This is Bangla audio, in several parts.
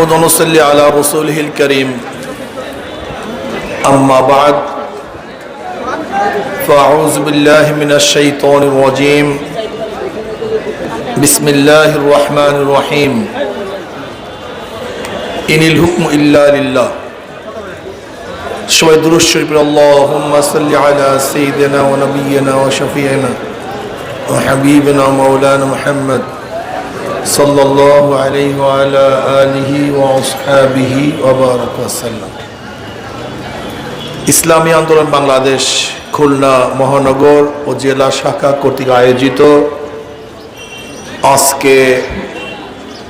نحمد ونصلي على رسوله الكريم أما بعد فأعوذ بالله من الشيطان الرجيم بسم الله الرحمن الرحيم إن الحكم إلا لله شوي دروس شرب اللهم صل على سيدنا ونبينا وشفيعنا وحبيبنا مولانا محمد صلى الله عليه وعلى آله وأصحابه وبارك وسلم ইসলামী আন্দোলন বাংলাদেশ খুলনা মহানগর ও জেলা শাখা কর্তৃক আয়োজিত আজকে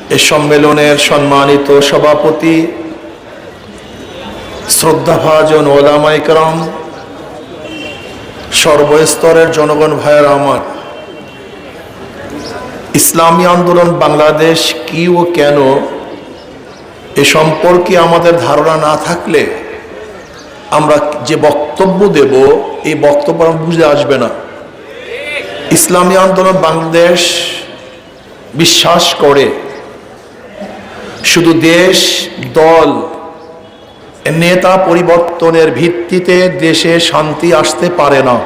এ সম্মেলনের সম্মানিত সভাপতি শ্রদ্ধাভাজন ওলামাইকরম সর্বস্তরের জনগণ ভাইয়ের আমার ইসলামী আন্দোলন বাংলাদেশ কি ও কেন? এ সম্পর্কে আমাদের ধারণা না থাকলে আমরা যে বক্তব্য দেব, এই বক্তব্য আমার বুঝে আসবে না। ইসলামী আন্দোলন বাংলাদেশ বিশ্বাস করে। শুধু দেশ, দল, নেতা পরিবর্তনের ভিত্তিতে দেশে শান্তি আসতে পারে না।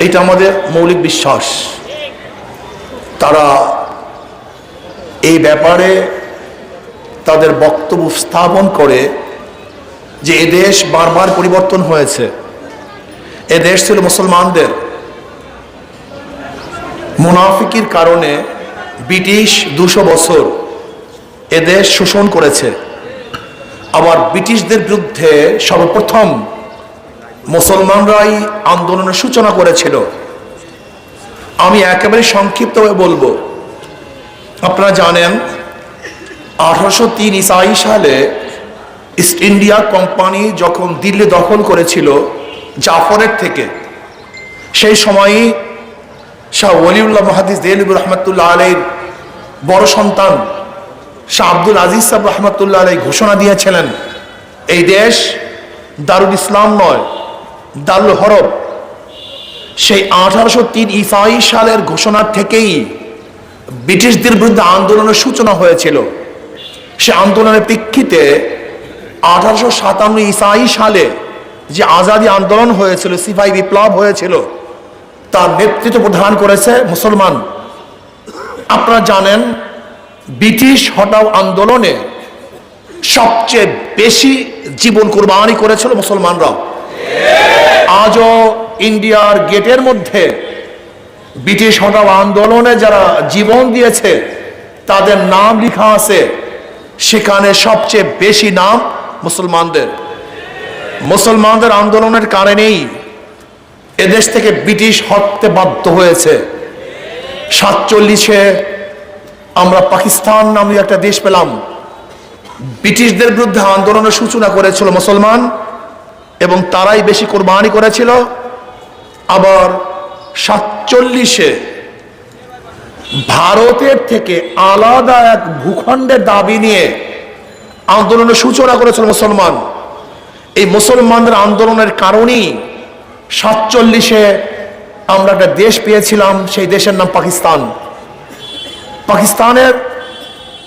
এটা আমাদের মৌলিক বিশ্বাস। তারা এই ব্যাপারে তাদের বক্তব্য স্থাপন করে যে এদেশ বারবার পরিবর্তন হয়েছে। এ দেশ ছিল মুসলমানদের মুনাফিকির কারণে ব্রিটিশ দুশো বছর এদেশ শোষণ করেছে। আবার ব্রিটিশদের বিরুদ্ধে সর্বপ্রথম মুসলমানরাই আন্দোলনের সূচনা করেছিল। আমি একেবারে সংক্ষিপ্তভাবে বলব। আপনারা জানেন, আঠারোশো তিন ইসাই সালে ইস্ট ইন্ডিয়া কোম্পানি যখন দিল্লি দখল করেছিল জাফরের থেকে, সেই সময়ই শাহ ওলিউল্লাহ মাহাদিস দেলিবুর রহমতুল্লাহ আলীর বড় সন্তান শাহ আব্দুল আজিজ সাহেব রহমতুল্লাহ আলী ঘোষণা দিয়েছিলেন, এই দেশ দারুল ইসলাম নয়, দারুল হরব সেই আঠারোশো তিন ইসাই সালের ঘোষণা থেকেই ব্রিটিশদের বিরুদ্ধে আন্দোলনের সূচনা হয়েছিল। সে আন্দোলনের প্রেক্ষিতে আঠারোশো সাতান্ন ইসাই সালে যে আজাদি আন্দোলন হয়েছিল, সিপাহী বিপ্লব হয়েছিল, তার নেতৃত্ব প্রদান করেছে মুসলমান। আপনারা জানেন, ব্রিটিশ হটাও আন্দোলনে সবচেয়ে বেশি জীবন কোরবানি করেছিল মুসলমানরা আজও ইন্ডিয়ার গেটের মধ্যে ব্রিটিশ হটাও আন্দোলনে যারা জীবন দিয়েছে, তাদের নাম লেখা আছে, সেখানে সবচেয়ে বেশি নাম মুসলমানদের। মুসলমানদের আন্দোলনের কারণেই এদেশ থেকে ব্রিটিশ হটতে বাধ্য হয়েছে। সাতচল্লিশে আমরা পাকিস্তান নামে একটা দেশ পেলাম। ব্রিটিশদের বিরুদ্ধে আন্দোলনের সূচনা করেছিল মুসলমান এবং তারাই বেশি কোরবানি করেছিল। আবার সাতচল্লিশে ভারতের থেকে আলাদা এক ভূখণ্ডের দাবি নিয়ে আন্দোলনের সূচনা করেছিল মুসলমান। এই মুসলমানদের আন্দোলনের কারণেই সাতচল্লিশে আমরা একটা দেশ পেয়েছিলাম, সেই দেশের নাম পাকিস্তান। পাকিস্তানের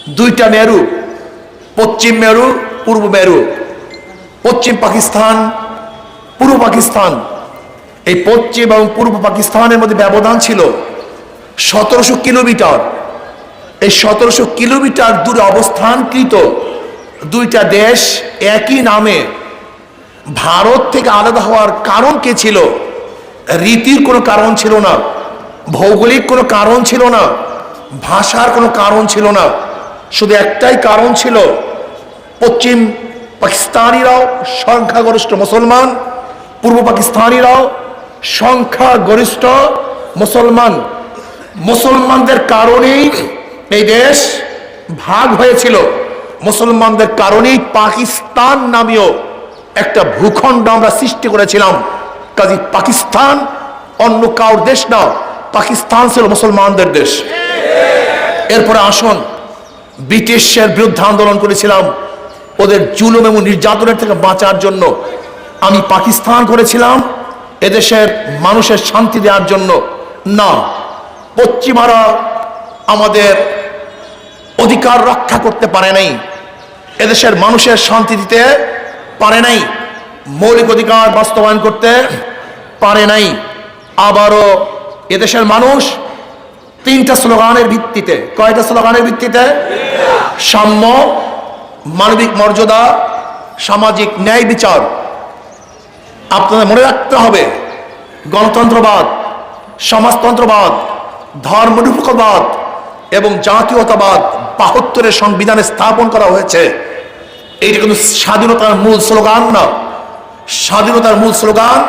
দুইটা মেরু পশ্চিম মেরু, পূর্ব মেরু। পশ্চিম পাকিস্তান, পূর্ব পাকিস্তান। এই পশ্চিম এবং পূর্ব পাকিস্তানের মধ্যে ব্যবধান ছিল সতেরোশো কিলোমিটার। এই সতেরোশো কিলোমিটার দূরে অবস্থানকৃত দুইটা দেশ একই নামে ভারত থেকে আলাদা হওয়ার কারণ কে ছিল? রীতির কোনো কারণ ছিল না, ভৌগোলিক কোনো কারণ ছিল না, ভাষার কোনো কারণ ছিল না। শুধু একটাই কারণ ছিল, পশ্চিম পাকিস্তানিরাও সংখ্যাগরিষ্ঠ মুসলমান, পূর্ব পাকিস্তানিরাও সংখ্যাগরিষ্ঠ মুসলমান। মুসলমানদের কারণেই এই দেশ ভাগ হয়েছিল। মুসলমানদের কারণেই পাকিস্তান নামীয় একটা ভূখণ্ড আমরা সৃষ্টি করেছিলাম। কাজী পাকিস্তান অন্য কাউর দেশ না, পাকিস্তান ছিল মুসলমানদের দেশ। এরপরে আসুন, ব্রিটিশের বিরুদ্ধে আন্দোলন করেছিলাম। ওদের জুলুম এবং নির্যাতনের থেকে বাঁচার জন্য আমি পাকিস্তান করেছিলাম। এদেশের মানুষের শান্তি দেওয়ার জন্য না, পশ্চিমারা আমাদের অধিকার রক্ষা করতে পারে নাই, এদেশের মানুষের শান্তি দিতে পারে নাই, মৌলিক অধিকার বাস্তবায়ন করতে পারে নাই, আবারও এদেশের মানুষ তিনটা স্লোগানের ভিত্তিতে, কয়টা স্লোগানের ভিত্তিতে? সাম্য, মানবিক মর্যাদা, সামাজিক ন্যায় বিচার আপনাদের মনে রাখতে হবে, গণতন্ত্রবাদ, সমাজতন্ত্রবাদ, ধর্মনিরপেক্ষবাদ এবং জাতীয়তাবাদ বাহাত্তরের সংবিধানে স্থাপন করা হয়েছে। এইটা কিন্তু স্বাধীনতার মূল স্লোগান না। স্বাধীনতার মূল স্লোগান,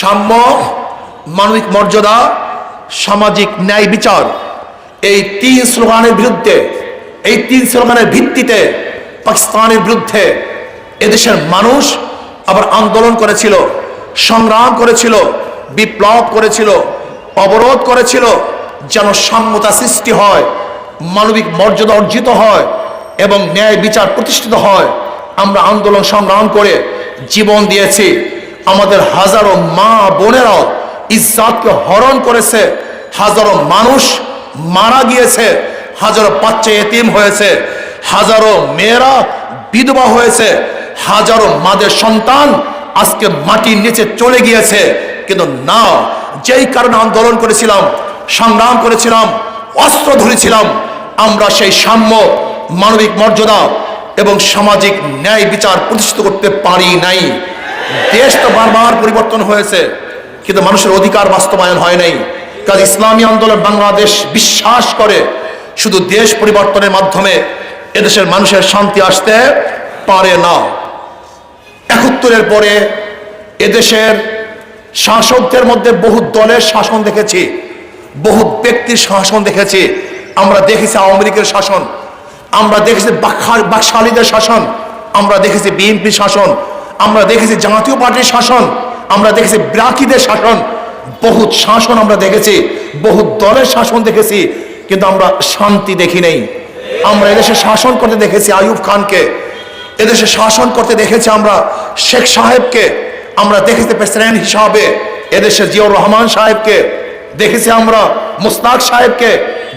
সাম্য, মানবিক মর্যাদা, সামাজিক ন্যায় বিচার। এই তিন স্লোগানের বিরুদ্ধে, এই তিন স্লোগানের ভিত্তিতে পাকিস্তানের বিরুদ্ধে এদেশের মানুষ আবার আন্দোলন করেছিল, সংগ্রাম করেছিল, বিপ্লব করেছিল, অবরোধ করেছিল, যেন সাম্যতা সৃষ্টি হয়, মানবিক মর্যাদা অর্জিত হয় এবং ন্যায় বিচার প্রতিষ্ঠিত হয়। আমরা আন্দোলন সংগ্রাম করে জীবন দিয়েছি। আমাদের হাজারো মা বোনেরাও ইজ্জাতকে হরণ করেছে। হাজারো মানুষ মারা গিয়েছে। হাজারো বাচ্চা এতিম হয়েছে। হাজারো মেয়েরা বিধবা হয়েছে। হাজারো মাদের সন্তান আজকে মাটির নিচে চলে গিয়েছে। কিন্তু না যেই কারণে আন্দোলন করেছিলাম, সংগ্রাম করেছিলাম, অস্ত্র ধরেছিলাম, আমরা সেই সাম্য, মানবিক মর্যাদা এবং সামাজিক ন্যায় বিচার প্রতিষ্ঠিত করতে পারি নাই। দেশ তো বারবার পরিবর্তন হয়েছে, কিন্তু মানুষের অধিকার বাস্তবায়ন হয় নাই। কাজ ইসলামী আন্দোলন বাংলাদেশ বিশ্বাস করে, শুধু দেশ পরিবর্তনের মাধ্যমে এদেশের মানুষের শান্তি আসতে পারে না। একাত্তরের পরে এদেশের শাসকদের মধ্যে বহু দলের শাসন দেখেছি, বহু ব্যক্তির শাসন দেখেছি। আমরা দেখেছি আওয়ামী লীগের শাসন, আমরা দেখেছি বাকশালীদের শাসন, আমরা দেখেছি বিএনপি শাসন, আমরা দেখেছি জাতীয় পার্টির শাসন, আমরা দেখেছি ব্রাকিদের শাসন। বহু শাসন আমরা দেখেছি, বহু দলের শাসন দেখেছি, কিন্তু আমরা শান্তি দেখি নেই। আমরা এদেশে শাসন করতে দেখেছি আইয়ুব খানকে। এদেশে শাসন করতে দেখেছি আমরা শেখ সাহেবকে, আমরা দেখেছি প্রেসিডেন্ট হিসাবে। এদেশে জিয়াউর রহমান সাহেবকে দেখেছি আমরা, মুস্তাক সাহেবকে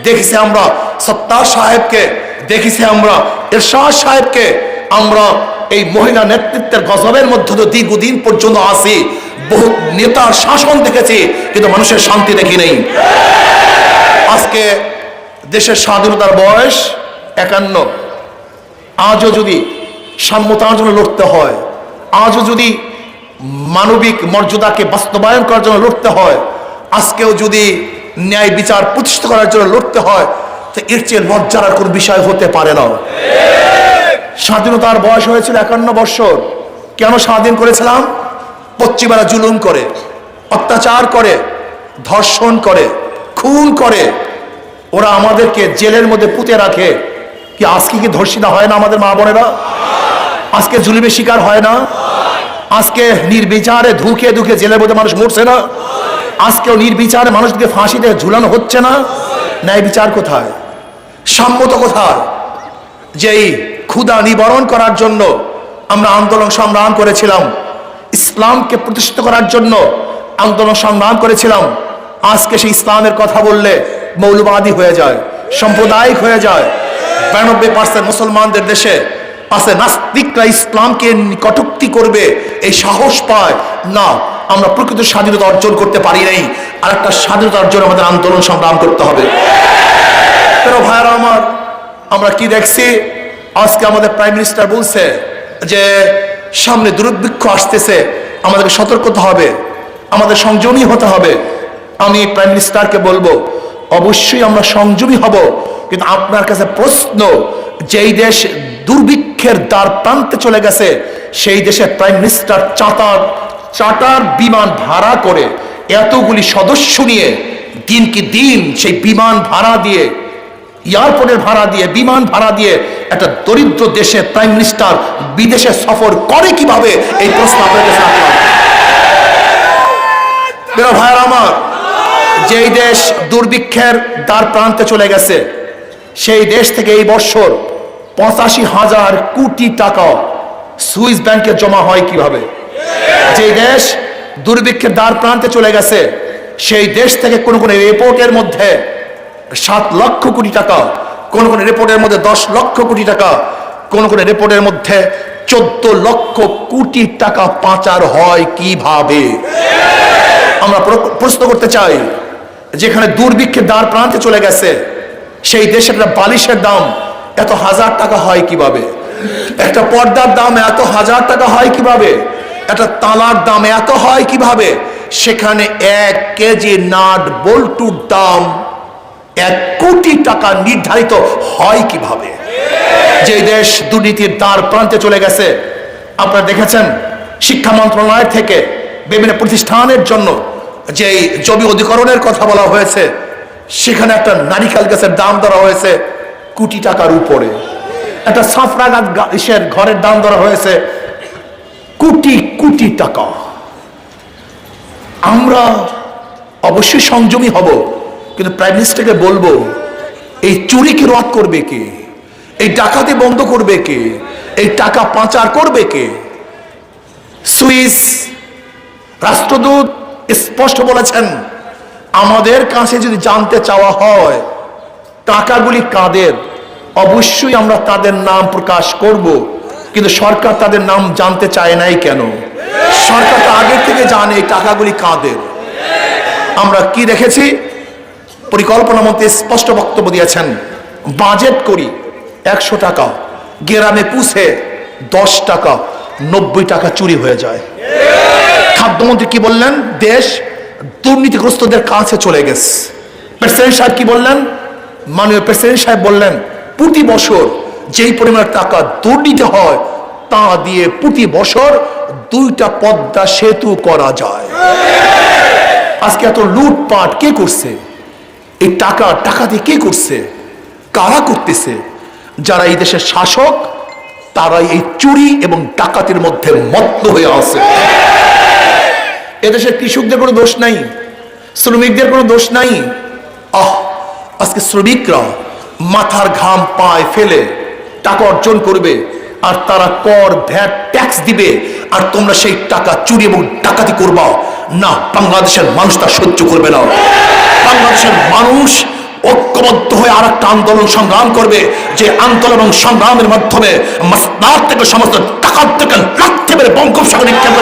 দেখেছি আমরা, সত্তার সাহেবকে দেখেছি আমরা, এরশাদ সাহেবকে আমরা এই মহিলা নেতৃত্বের গজবের মধ্যে তো দীর্ঘদিন পর্যন্ত আসি বহু নেতার শাসন দেখেছি, কিন্তু মানুষের শান্তি দেখি নেই। আজকে দেশের স্বাধীনতার বয়স একান্ন। আজও যদি সাম্যতার জন্য লড়তে হয়। আজও যদি মানবিক মর্যাদাকে বাস্তবায়ন করার জন্য লড়তে হয়, আজকেও যদি ন্যায় বিচার প্রতিষ্ঠা করার জন্য লড়তে হয়, তো এর চেয়ে লজ্জার আর কোনো বিষয় হতে পারে না। স্বাধীনতার বয়স হয়েছিল একান্ন বৎসর কেন স্বাধীন করেছিলাম? পশ্চিমারা জুলুম করে, অত্যাচার করে, ধর্ষণ করে, খুন করে। ওরা আমাদেরকে জেলের মধ্যে পুঁতে রাখে। কি আজকে কি ধর্ষিতা হয় না আমাদের মা বোনেরা? আজকে জুলুমের শিকার হয় না। আজকে নির্বিচারে ধুকে ধুকে জেলের মধ্যে মানুষ মরছে না। আজকেও নির্বিচারে মানুষকে ফাঁসিতে ঝুলানো হচ্ছে না। ন্যায় বিচার কোথায়? সাম্যত কোথায়? যেই ক্ষুধা নিবারণ করার জন্য আমরা আন্দোলন সংগ্রাম করেছিলাম, ইসলামকে প্রতিষ্ঠিত করার জন্য আন্দোলন সংগ্রাম করেছিলাম, আজকে সেই ইসলামের কথা বললে মৌলবাদী হয়ে যায়, সাম্প্রদায়িক হয়ে যায়। বিরানব্বই পার্সেন্ট মুসলমানদের দেশে আছে নাস্তিকরা ইসলামকে কটুক্তি করবে, এই সাহস পায়। না, আমরা প্রকৃত স্বাধীনতা অর্জন করতে পারি নাই। আর একটা স্বাধীনতা অর্জন আমাদের আন্দোলন সংগ্রাম করতে হবে। ভাইয়ারা আমার, আমরা কি দেখছি? আজকে আমাদের প্রাইম মিনিস্টার বলছে যে, সামনে দুর্ভিক্ষ আসতেছে, আমাদেরকে সতর্ক হতে হবে, আমাদের সংযমী হতে হবে। আমি প্রাইম মিনিস্টারকে বলব, অবশ্যই আমরা সংযমী হব, কিন্তু আপনার কাছে প্রশ্ন, যেই দেশ দুর্ভিক্ষের দ্বার প্রান্তে চলে গেছে। সেই দেশের প্রাইম মিনিস্টার চাতার চার্টার বিমান ভাড়া করে এতগুলি সদস্য নিয়ে দিন কি দিন সেই বিমান ভাড়া দিয়ে, এয়ারপোর্টের ভাড়া দিয়ে, বিমান ভাড়া দিয়ে একটা দরিদ্র দেশে প্রাইম মিনিস্টার বিদেশে সফর করে কীভাবে? এই প্রশ্ন আপনার কাছে আমার, যেই দেশ দুর্ভিক্ষের দ্বার প্রান্তে চলে গেছে, সেই দেশ থেকে এই বছর পঁচাশি হাজার কোটি টাকা সুইস ব্যাংকে জমা হয় কীভাবে? যে দেশ দুর্ভিক্ষের দ্বার প্রান্তে চলে গেছে, সেই দেশ থেকে কোন কোন রিপোর্টের মধ্যে সাত লক্ষ কোটি টাকা, কোন কোন রিপোর্টের মধ্যে দশ লক্ষ কোটি টাকা, কোন কোন রিপোর্টের মধ্যে চোদ্দ লক্ষ কোটি টাকা পাচার হয় কীভাবে? আমরা প্র- প্রশ্ন করতে চাই, যেখানে দুর্ভিক্ষের দ্বার প্রান্তে চলে গেছে, সেই দেশের বালিশের দাম এত হাজার টাকা হয় কীভাবে? একটা পর্দার দাম এত হাজার টাকা হয় কীভাবে? একটা তালার দাম এত হয় কীভাবে? সেখানে এক কেজি নাট বল্টুর দাম এক কোটি টাকা নির্ধারিত হয় কীভাবে? যে দেশ দুর্নীতির দ্বার প্রান্তে চলে গেছে, আপনারা দেখেছেন শিক্ষা মন্ত্রণালয় থেকে বিভিন্ন প্রতিষ্ঠানের জন্য যে জমি অধিকরণের কথা বলা হয়েছে, সেখানে একটা নারিকেল গাছের দাম ধরা হয়েছে। কোটি টাকার উপরে। একটা সাফরা গাছের ঘরের দাম ধরা হয়েছে কোটি কোটি টাকা। আমরা অবশ্যই সংযমী হব, কিন্তু প্রাইম মিনিস্টারকে বলব, এই চুরিকে রদ করবে কে? এই ডাকাতি বন্ধ করবে কে? এই টাকা পাচার করবে কে? সুইস রাষ্ট্রদূত স্পষ্ট বলেছেন, আমাদের কাছে যদি জানতে চাওয়া হয় টাকাগুলি কাদের? অবশ্যই আমরা তাদের নাম প্রকাশ করব, কিন্তু সরকার তাদের নাম জানতে চায় নাই কেন? সরকার তো আগের থেকে জানে এই টাকাগুলি কাদের। আমরা কি দেখেছি? পরিকল্পনা মন্ত্রী স্পষ্ট বক্তব্য দিয়েছেন, বাজেট করি একশো টাকা, গ্রামে পুষে দশ টাকা, নব্বই টাকা চুরি হয়ে যায়। খাদ্যমন্ত্রী কি বললেন? দেশ দুর্নীতিগ্রস্তদের কাছে চলে গেছে। প্রেসিডেন্ট সাহেব কি বললেন? মাননীয় প্রেসিডেন্ট সাহেব বললেন, প্রতি বছর যেই পরিমাণ টাকা দুর্নীতি হয়, তা দিয়ে প্রতি বছর দুইটা পদ্মা সেতু করা যায়। আজকে এত লুটপাট কে করছে? এই টাকা টাকা দিয়ে কে করছে? কারা করতেছে? যারা এই দেশের শাসক তারা এই চুরি এবং ডাকাতির মধ্যে মত্ত হয়ে আছে। এদেশের কৃষকদের কোনো দোষ নাই, শ্রমিকদের কোনো দোষ নাই। আহ আজকে শ্রমিকরা মাথার ঘাম পায় ফেলে টাকা অর্জন করবে আর তারা কর, ভ্যাট, ট্যাক্স দিবে আর তোমরা সেই টাকা চুরি এবং ডাকাতি করবা। না, বাংলাদেশের মানুষ তা সহ্য করবে না। বাংলাদেশের মানুষ ঐক্যবদ্ধ হয়ে আর একটা আন্দোলন সংগ্রাম করবে, যে আন্দোলন সংগ্রামের মাধ্যমে থেকে সমস্ত টাকার থেকে রাখতে পেরে বঙ্গোপসাগর নিক্ষেপ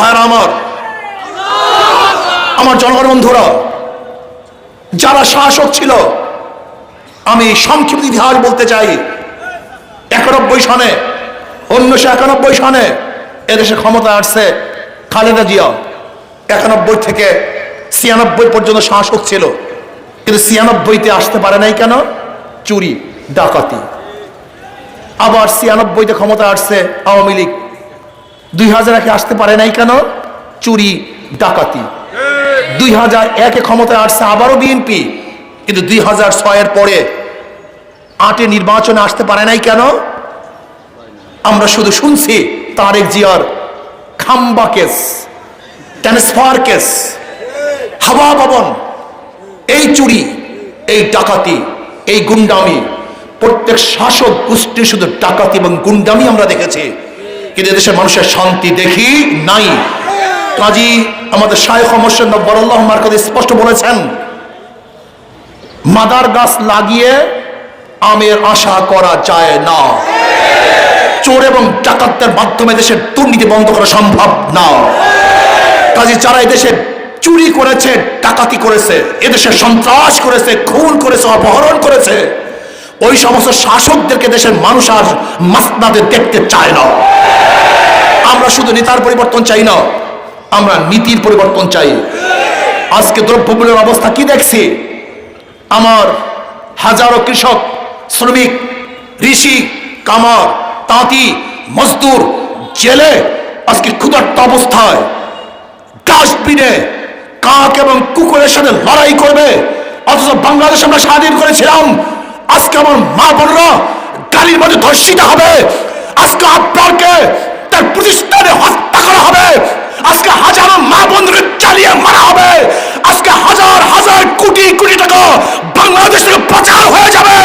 ভাইরা আমার আমার জনগণ বন্ধুরা যারা শাসক ছিল, আমি সংক্ষিপ্ত ইতিহাস বলতে চাই। একানব্বই সনে, উনিশশো একানব্বই সনে এদেশে ক্ষমতা আসছে খালেদা জিয়া। একানব্বই থেকে ছিয়ানব্বই পর্যন্ত শাসক ছিল। কিন্তু ছিয়ানব্বইতে আসতে পারে নাই কেন? চুরি, ডাকাতি। আবার ছিয়ানব্বইতে ক্ষমতা আসছে আওয়ামী লীগ। দুই হাজার একে আসতে পারে নাই কেন? চুরি, ডাকাতি। দুই হাজার একে ক্ষমতায় আসছে আবারও বিএনপি। কিন্তু দুই হাজার ছয়ের পরে আটে নির্বাচনে আসতে পারে নাই কেন? আমরা শুধু শুনছি তারেক জিয়ার খাম্বা কেস, ট্রান্সফার কেস, হাওয়া ভবন এই চুরি, এই ডাকাতি, এই গুন্ডামি। প্রত্যেক শাসক গোষ্ঠী শুধু ডাকাতি এবং গুন্ডামি আমরা দেখেছি। কিন্তু এদেশের মানুষের শান্তি দেখি নাই। কাজী আমাদের শায়েখ মোর্শেদ বরল্লাহ মার্কাদ স্পষ্ট বলেছেন, মাদার গাছ লাগিয়ে আমের আশা করা যায় না। চোর এবং ডাকাতদের মাধ্যমে দেশের দুর্নীতি বন্ধ করা সম্ভব না। কাজে যারা এদেশে চুরি করেছে, ডাকাতি করেছে এদেশে সন্ত্রাস করেছে, খুন করেছে, অপহরণ করেছে, ওই সমস্ত শাসকদেরকে দেশের মানুষ আর মাসনাদে দেখতে চায় না। আমরা শুধু নেতার পরিবর্তন চাই না। আমরা নীতির পরিবর্তন চাই। আজকে দ্রব্যমূল্যের অবস্থা কি দেখছি? আমার হাজারো কৃষক, শ্রমিক, ঋষি, কামার, তাঁতি, মজদুর, জেলে আজকে ক্ষুধার্ত অবস্থায়। ডাস্টবিনে কাক এবং কুকুরের সাথে লড়াই করবে। অথচ বাংলাদেশ আমরা স্বাধীন করেছিলাম। আজকে আমার মা বোনরা গাড়ির মধ্যে ধর্ষিত হবে। আজকে আপনারকে তার প্রতিষ্ঠানে হত্যা করা হবে। আজকে হাজারো মা বন্ধুকে চালিয়ে মারা হবে। আজকে হাজার হাজার কোটি কোটি টাকা বাংলাদেশ থেকে পাচার হয়ে যাবে।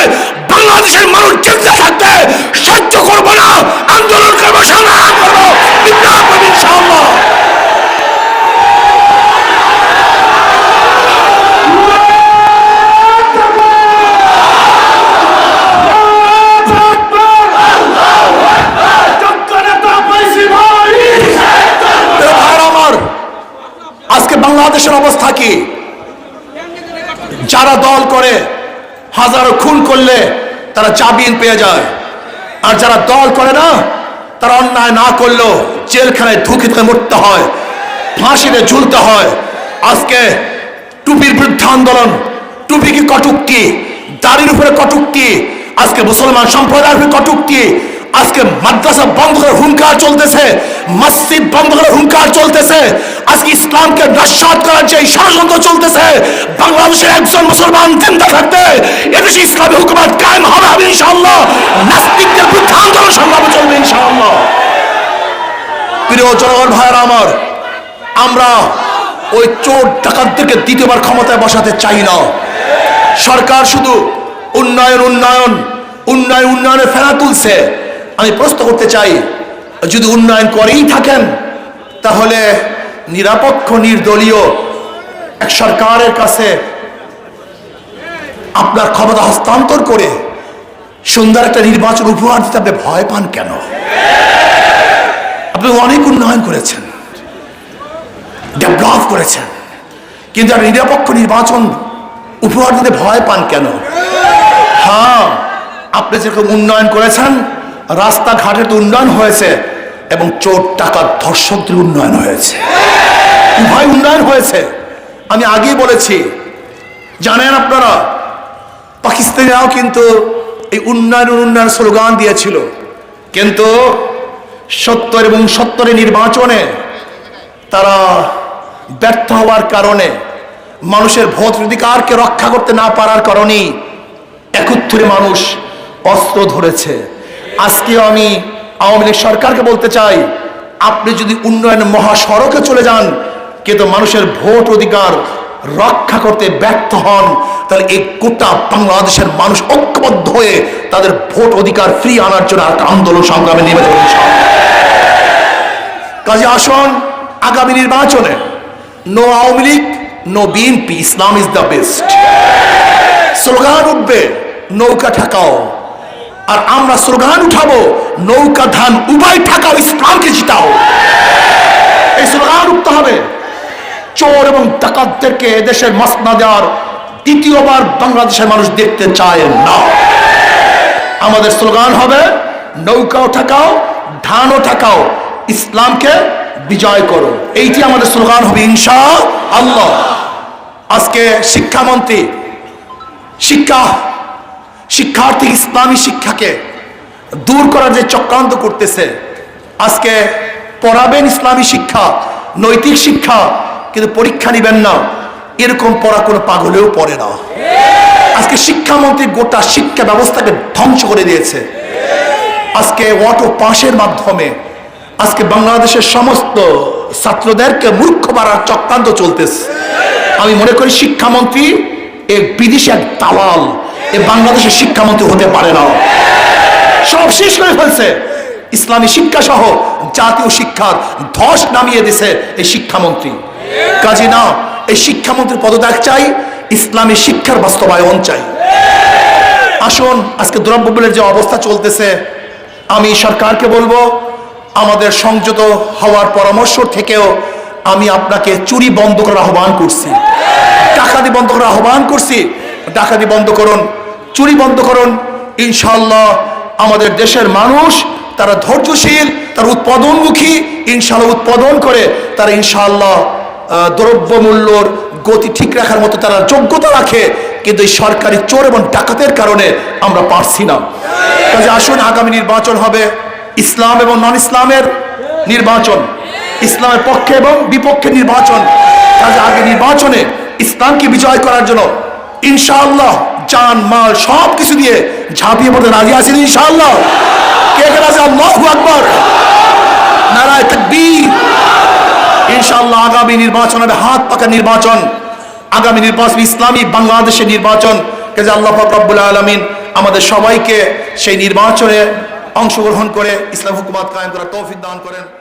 বাংলাদেশের মানুষ চিন্তা থাকতে সহ্য করব না, আন্দোলন করব সংগ্রাম করব বিপ্লব করব ইনশাআল্লাহ বাংলাদেশের অবস্থা কি যারা দল করে হাজারো খুন করলে তারা জামিন পেয়ে যায়। আর যারা দল করে না, তারা অন্যায় না করলেও জেলখানায় ধুকে ধুকে মরতে হয়, ফাঁসিতে ঝুলতে হয়। আজকে টুপির বিরুদ্ধে আন্দোলন, টুপি কি কটুক্তি, দাড়ির উপরে কটুক্তি, আজকে মুসলমান সম্প্রদায়ের উপরে কটুক্তি আজকে মাদ্রাসা বন্ধ করে হুঙ্কার চলতেছে, মসজিদ বন্ধ করে হুঙ্কার চলতেছে, আজকে ইসলামকে নস্বাত করার যে ষড়যন্ত্র চলতেছে, বাংলাদেশের একজন মুসলমান জিন্দা থাকতে এদেশে ইসলামী হুকুমত কায়েম হবে হবে ইনশাআল্লাহ, নাস্তিকদের বিরুদ্ধে আন্দোলন সংগ্রামে চলবে ইনশাআল্লাহ। প্রিয় জনগণ, ভাইয়েরা আমার, আমরা ওই চোর ডাকাতদেরকে দ্বিতীয়বার ক্ষমতায় বসাতে চাই না। সরকার শুধু উন্নয়ন উন্নয়ন উন্নয়ন উন্নয়নে ফেরা তুলছে। আমি প্রশ্ন করতে চাই, যদি উন্নয়ন করেই থাকেন, তাহলে নিরাপক্ষ, নির্দলীয় এক সরকারের কাছে আপনার ক্ষমতা হস্তান্তর করে সুন্দর একটা নির্বাচন উপহার দিতে আপনি ভয় পান কেন? আপনি অনেক উন্নয়ন করেছেন, ডেভেলপ করেছেন, কিন্তু আর নিরপেক্ষ নির্বাচন উপহার দিতে ভয় পান কেন? হ্যাঁ আপনি যেরকম উন্নয়ন করেছেন রাস্তাঘাটের তো উন্নয়ন হয়েছে এবং চোর টাকার ধর্ষকদের উন্নয়ন হয়েছে। উভয় উন্নয়ন হয়েছে? আমি আগেই বলেছি, জানেন আপনারা, পাকিস্তানিরাও কিন্তু এই উন্নয়ন উন্নয়ন স্লোগান দিয়েছিল। কিন্তু সত্তর এবং সত্তরের নির্বাচনে তারা ব্যর্থ হওয়ার কারণে মানুষের ভোট অধিকারকে রক্ষা করতে না পারার কারণেই একত্রে মানুষ অস্ত্র ধরেছে। আজকেও আমি আওয়ামী লীগ সরকারকে বলতে চাই, আপনি যদি উন্নয়ন মহাসড়কে চলে যান, কিন্তু মানুষের ভোট অধিকার রক্ষা করতে ব্যর্থ হন, তাহলে এই গোটা বাংলাদেশের মানুষ ঐক্যবদ্ধ হয়ে তাদের ভোট অধিকার ফ্রি আনার জন্য একটা আন্দোলন সংগ্রামে নেমে যাবে কাজে আসুন, আগামী নির্বাচনে no Awami League no BNP Islam is the best slogan উঠবে, নৌকা ঠাকাও। আর আমরা স্লোগান উঠাবো, নৌকা, ধান, উভয় ঠাকাও ইসলামকে জিতাও। এই স্লোগান উঠতে হবে। চোর এবং ডাকাতদেরকে দেশের মাসনা দেওয়ার দ্বিতীয়বার বাংলাদেশের মানুষ দেখতে চায় না। আমাদের স্লোগান হবে, নৌকাও ঠাকাও, ধানও ঠাকাও, ইসলামকে বিজয় করো। এইটি আমাদের স্লোগান হবে ইনশা আল্লাহ আজকে শিক্ষামন্ত্রী, শিক্ষা শিক্ষার্থী ইসলামী শিক্ষাকে দূর করার যে চক্রান্ত করতেছে, আজকে পড়াবেন ইসলামী শিক্ষা, নৈতিক শিক্ষা, কিন্তু পরীক্ষা নিবেন না। এরকম পড়া কোনো পাগলেও পড়ে না। আজকে শিক্ষামন্ত্রী গোটা শিক্ষা ব্যবস্থাকে ধ্বংস করে দিয়েছে। আজকে অটো পাশের মাধ্যমে আজকে বাংলাদেশের সমস্ত ছাত্রদেরকে মূর্খ বাড়ার চক্রান্ত চলতেছে। আমি মনে করি শিক্ষামন্ত্রী এক বিদেশি এক দালাল বাংলাদেশের শিক্ষামন্ত্রী হতে পারে না। সব শেষ করে ফেলছে। ইসলামী শিক্ষা সহ জাতীয় শিক্ষার ধস নামিয়ে দিছে এই শিক্ষামন্ত্রী। কাজে না, এই শিক্ষামন্ত্রীর পদত্যাগ চাই, ইসলামী শিক্ষার বাস্তবায়ন চাই। আসুন, আজকে দ্রব্যমূল্যের যে অবস্থা চলতেছে, আমি সরকারকে বলব, আমাদের সংযত হওয়ার পরামর্শ থেকেও আমি আপনাকে চুরি বন্ধ করার আহ্বান করছি। টাকা দিয়ে বন্ধ করার আহ্বান করছি। ডাকাতি বন্ধ করুন, চুরি বন্ধ করুন ইনশাল্লাহ আমাদের দেশের মানুষ তারা ধৈর্যশীল, তারা উৎপাদনমুখী ইনশাল্লাহ উৎপাদন করে, তারা ইনশাল্লাহ দ্রব্যমূল্যর গতি ঠিক রাখার মতো তারা যোগ্যতা রাখে, কিন্তু এই সরকারি চোর এবং ডাকাতের কারণে আমরা পারছি না। কাজে আসুন, আগামী নির্বাচন হবে ইসলাম এবং নন ইসলামের নির্বাচন, ইসলামের পক্ষে এবং বিপক্ষে নির্বাচন। কাজে আগে নির্বাচনে ইসলামকে বিজয় করার জন্য ইনশাআল্লাহ, জান, মাল সব কিছু দিয়ে ঝাঁপিয়ে পড়তে রাজি আছেন ইনশাআল্লাহ। কে কে রাজি আল্লাহু আকবার। নারায় তাকবীর। ইনশাআল্লাহ আগামী নির্বাচন হবে, হাত পাকা নির্বাচন। আগামী নির্বাচন ইসলামী বাংলাদেশের নির্বাচন। কাজে আল্লাহ রব্বুল আলামিন আমাদের সবাইকে সেই নির্বাচনে অংশগ্রহণ করে ইসলাম হুকুমাত কায়েম করার তৌফিক দান করেন।